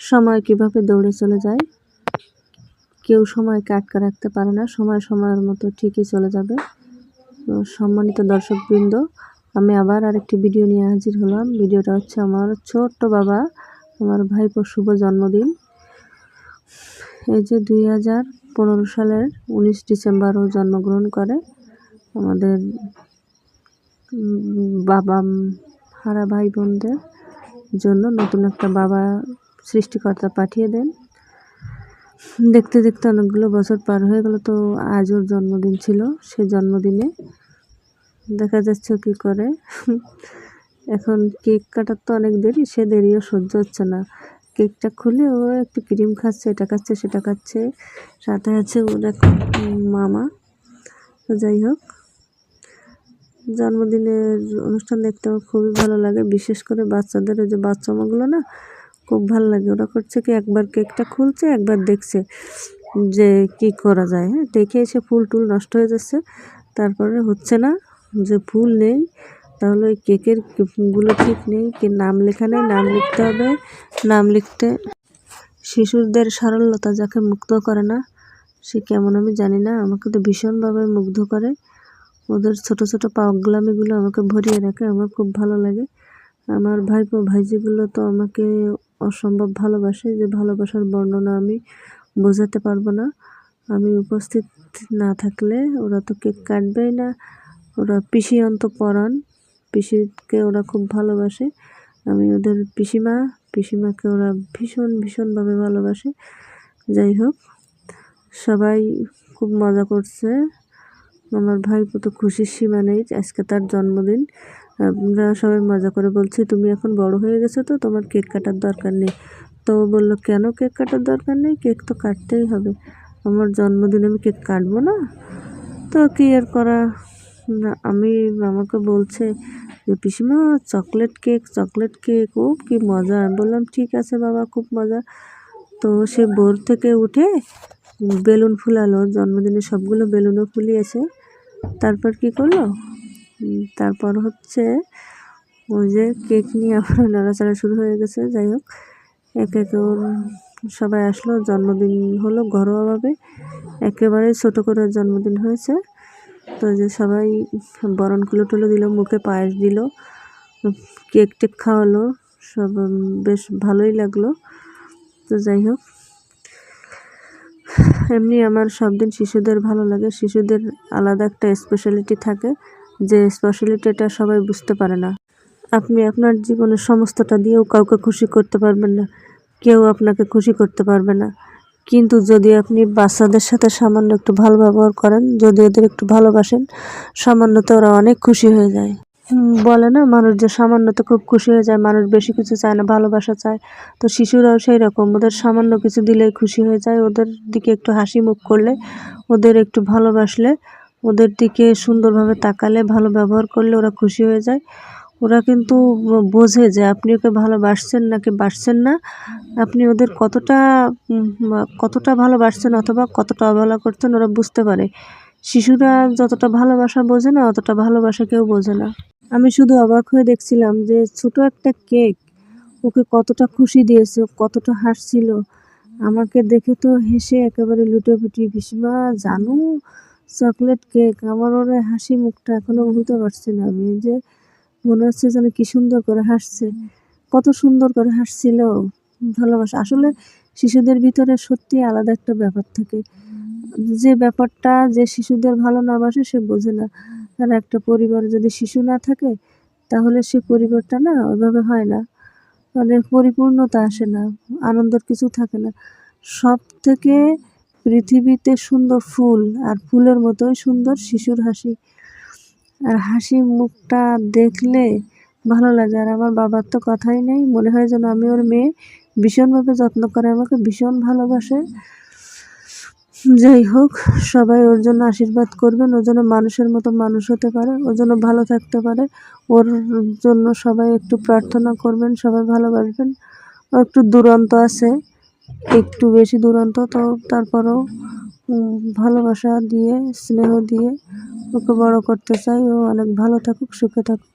সময় কীভাবে দৌড়ে চলে যায়? কেউ সময়কে আটকে রাখতে পারে না, সময় সময়ের মতো ঠিকই চলে যাবে। তো সম্মানিত দর্শকবৃন্দ, আমি আবার আরেকটি ভিডিও নিয়ে হাজির হলাম। ভিডিওটা হচ্ছে আমার ছোট্ট বাবা, আমার ভাইপোর শুভ জন্মদিন। এই যে দুই হাজার পনেরো সালের উনিশ ডিসেম্বর ও জন্মগ্রহণ করে। আমাদের বাবা হারা ভাই বোনদের জন্য নতুন একটা বাবা সৃষ্টিকর্তা পাঠিয়ে দেন। দেখতে দেখতে অনেকগুলো বছর পার হয়ে গেল তো আজ ওর জন্মদিন ছিল। সে জন্মদিনে দেখা যাচ্ছে কি করে। এখন কেক কাটার তো অনেক দেরি, সে দেরিও সহ্য হচ্ছে না। কেকটা খুলে ও একটু ক্রিম খাচ্ছে, এটা খাচ্ছে, সেটা খাচ্ছে। সাথে আছে ওর এক মামা। তো যাই হোক, জন্মদিনের অনুষ্ঠান দেখতে আমার খুবই ভালো লাগে। বিশেষ করে বাচ্চাদের, ওই যে বাচ্চা মাগুলো না খুব ভালো লাগে। ওরা করছে কি একবার কেকটা খুলছে, একবার দেখছে যে কি করা যায়। হ্যাঁ দেখে এসে ফুল টুল নষ্ট হয়ে যাচ্ছে। তারপরে হচ্ছে না যে ফুল নেই। তাহলে ওই কেকেরগুলো ঠিক নেই, কি নাম লেখা নেই, নাম লিখতে হবে। নাম লিখতে শিশুদের সরলতা যাকে মুক্ত করে না, সে কেমন আমি জানি না। আমাকে তো ভীষণভাবে মুগ্ধ করে। ওদের ছোট ছোট পাগলামিগুলো আমাকে ভরিয়ে রাখে, আমার খুব ভালো লাগে। আমার ভাইপো ভাইজিগুলো তো আমাকে অসম্ভব ভালোবাসে, যে ভালোবাসার বর্ণনা আমি বোঝাতে পারব না। আমি উপস্থিত না থাকলে ওরা তো কেক কাটবেই না। ওরা পিসি অন্ত পরাণ, পিসিকে ওরা খুব ভালোবাসে। আমি ওদের পিসিমা, পিসিমাকে ওরা ভীষণ, ভীষণভাবে ভালোবাসে। যাই হোক, সবাই খুব মজা করছে। আমার ভাইপো তো খুশির সীমা নেই, আজকে তার জন্মদিন। আমরা সবাই মজা করে বলছি, তুমি এখন বড় হয়ে গেছো তো, তোমার কেক কাটার দরকার নেই। তো বলল, কেন কেক কাটার দরকার নেই? কেক তো কাটতেই হবে। আমার জন্মদিনে আমি কেক কাটবো না? তো কি আর করা? আমি, আমাকে বলছে যে, পিসিমা, চকলেট কেক চকলেট কেক ও কি মজা। আমি বললাম, ঠিক আছে বাবা, খুব মজা। তো সে বোর থেকে উঠে বেলুন ফুলালো, জন্মদিনে সবগুলো বেলুনও ফুলিয়েছে। তারপর কি করল? তারপর হচ্ছে ওই যে কেক নিয়ে আবার নাড়াচাড়া শুরু হয়ে গেছে, যাই হোক। একে একে ওর সবাই আসলো, জন্মদিন হলো ঘরোয়াভাবে। একেবারে ছোট করে জন্মদিন হয়েছে। তো যে সবাই বরণ কুলো টুলো দিল, মুখে পায়েস দিল, কেক টেক খাওয়ালো, সব বেশ ভালোই লাগল। তো যাই হোক। এমনি আমার সব দিন শিশুদের ভালো লাগে। শিশুদের আলাদা একটা স্পেশালিটি থাকে। যে স্পেশালিটি এটা সবাই বুঝতে পারে না। আপনি আপনার জীবনের সমস্তটা দিয়েও কাউকে খুশি করতে পারবেন না, কেউ আপনাকে খুশি করতে পারবে না। কিন্তু যদি আপনি বাচ্চাদের সাথে সামান্য একটু ভালো ব্যবহার করেন, যদি ওদের একটু ভালোবাসেন, সামান্যতে ওরা অনেক খুশি হয়ে যায়। বলে না, মানুষ যে সামান্যতে খুব খুশি হয়ে যায়, মানুষ বেশি কিছু চায় না, ভালোবাসা চায়। তো শিশুরাও সেই রকম ওদের সামান্য কিছু দিলেই খুশি হয়ে যায়। ওদের দিকে একটু হাসি মুখ করলে, ওদের একটু ভালোবাসলে ওদের দিকে সুন্দরভাবে তাকালে, ভালো ব্যবহার করলে ওরা খুশি হয়ে যায়। ওরা কিন্তু বোঝে যে আপনি ওকে ভালোবাসছেন নাকি বাসছেন না। আপনি ওদের কতটা কতটা ভালোবাসছেন অথবা কতটা অবহেলা করছেন ওরা বুঝতে পারে। শিশুরা যতটা ভালোবাসা বোঝে না, অতটা ভালোবাসা কেউ বোঝে না। আমি শুধু অবাক হয়ে দেখছিলাম যে ছোট একটা কেক ওকে কতটা খুশি দিয়েছে, কতটা হাসছিল। আমাকে দেখে তো হেসে একেবারে লুটোপুটি পিসিমা জানো চকলেট কেক, আমার ওরা হাসি মুখটা এখনও ভুলতে পারছি না। আমি যে মনে হচ্ছে যেন কি সুন্দর করে হাসছে, কত সুন্দর করে হাসছিল। ভালোবাসা। আসলে শিশুদের ভিতরে সত্যি আলাদা একটা ব্যাপার থাকে। যে ব্যাপারটা যে শিশুদের ভালো না বাসে সে বোঝে না। আর একটা পরিবারে যদি শিশু না থাকে, তাহলে সে পরিবারটা না ওইভাবে হয় না। মানে পরিপূর্ণতা আসে না, আনন্দের কিছু থাকে না। সব থেকে পৃথিবীতে সুন্দর ফুল আর ফুলের মতোই সুন্দর শিশুর হাসি। আর হাসি মুখটা দেখলে ভালো লাগে। আর আমার বাবার তো কথাই নেই। মনে হয় যেন আমি ওর মেয়ে। ভীষণভাবে যত্ন করে আমাকে ভীষণ ভালোবাসে। যাই হোক, সবাই ওর জন্য আশীর্বাদ করবেন। ও যেন মানুষের মতো মানুষ হতে পারে। ও যেন ভালো থাকতে পারে। ওর জন্য সবাই একটু প্রার্থনা করবেন, সবাই ভালোবাসবেন। ও একটু দুরন্ত আছে। একটু বেশি দুরন্ত, তো তারপরেও ভালোবাসা দিয়ে, স্নেহ দিয়ে ওকে বড় করতে চাই। ও অনেক ভালো থাকুক, সুখে থাকুক।